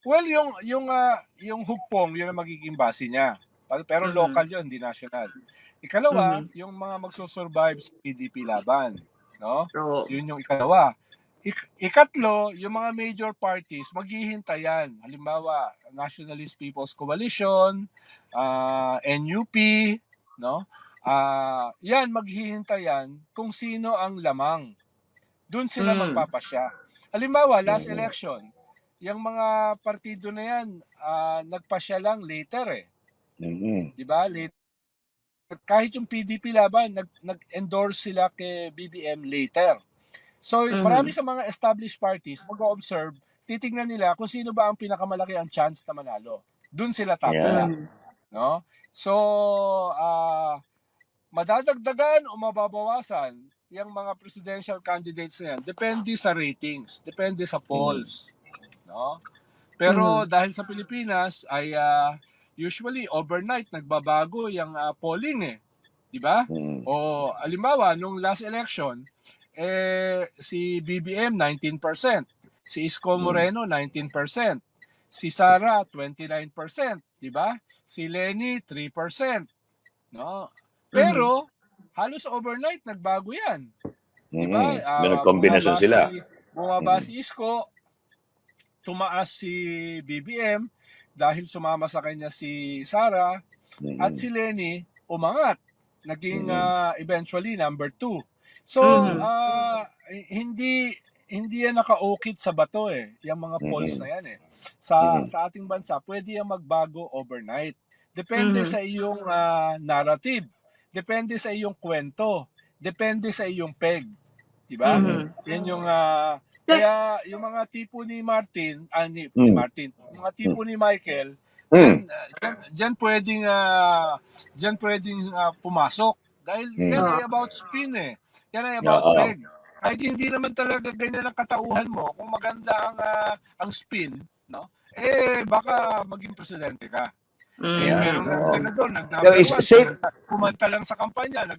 Well, yung yung ah, yung hugpong, yun ang magiging base niya. Pero, Mhm. local yun, hindi national. Ikalawa, Mhm. yung mga magsusurvive sa PDP laban, no? Oo. Yun yung ikalawa. Ik- ikatlo, yung mga major parties, maghihintayan. Halimbawa, Nationalist People's Coalition, ah, NUP, no? Ah, yan, maghihintayan kung sino ang lamang. Doon sila Mm. magpapasya. Halimbawa, last Mm. election, yung mga partido na yan, ah, nagpasya lang later eh. Mhm. Di ba? Later. Kahit yung PDP laban, nag, nag-endorse sila kay BBM later. So, Mhm. marami sa mga established parties, mag-observe, titingnan nila kung sino ba ang pinakamalaki ang chance na manalo. Doon sila tatala. Mm. No? So, ah madadagdagan o mababawasan yung mga presidential candidates na yan. Depende sa ratings, depende sa polls. No? Pero dahil sa Pilipinas ay ah, usually overnight nagbabago yung ah, polling eh. 'Di ba? Mhm. O alimbawa nung last election eh si BBM 19%, si Isko Mm. Moreno 19%, si Sara 29%, 'di ba? Si Lenny 3%, no? Pero halos overnight nagbago 'yan, 'di ba? Mhm. Ah, May nagkombinasyon bumaba sila. Si, bumaba Mm. si Isko, tumaas si BBM dahil sumama sa kanya si Sara Mhm. at si Lenny umangat. Naging Mhm. ah, eventually number two. So, Mhm. ah, hindi hindi yan nakaukit sa bato eh, yung mga polls Mhm. na yan eh. Sa Mhm. sa ating bansa, pwede yan magbago overnight. Depende Mhm. sa iyong ah, narrative, depende sa iyong kwento, depende sa iyong peg, 'di ba? Mhm. Yan yung ah, kaya yung mga tipo ni Martin, ah, ni, ni Mm. Martin, yung mga tipo ni Michael. Diyan, uh, diyan, diyan pwedeng ah, diyan pwedeng ah, pumasok dahil Mm. yan ay about spin eh. Yan ay about Oo. peg. Kahit hindi naman talaga ganyan ang katauhan mo, kung maganda ang ah, ang spin, no? Eh baka maging presidente ka. Eh Mm. meron ng senador kumanta, kumanta lang sa kampanya, nag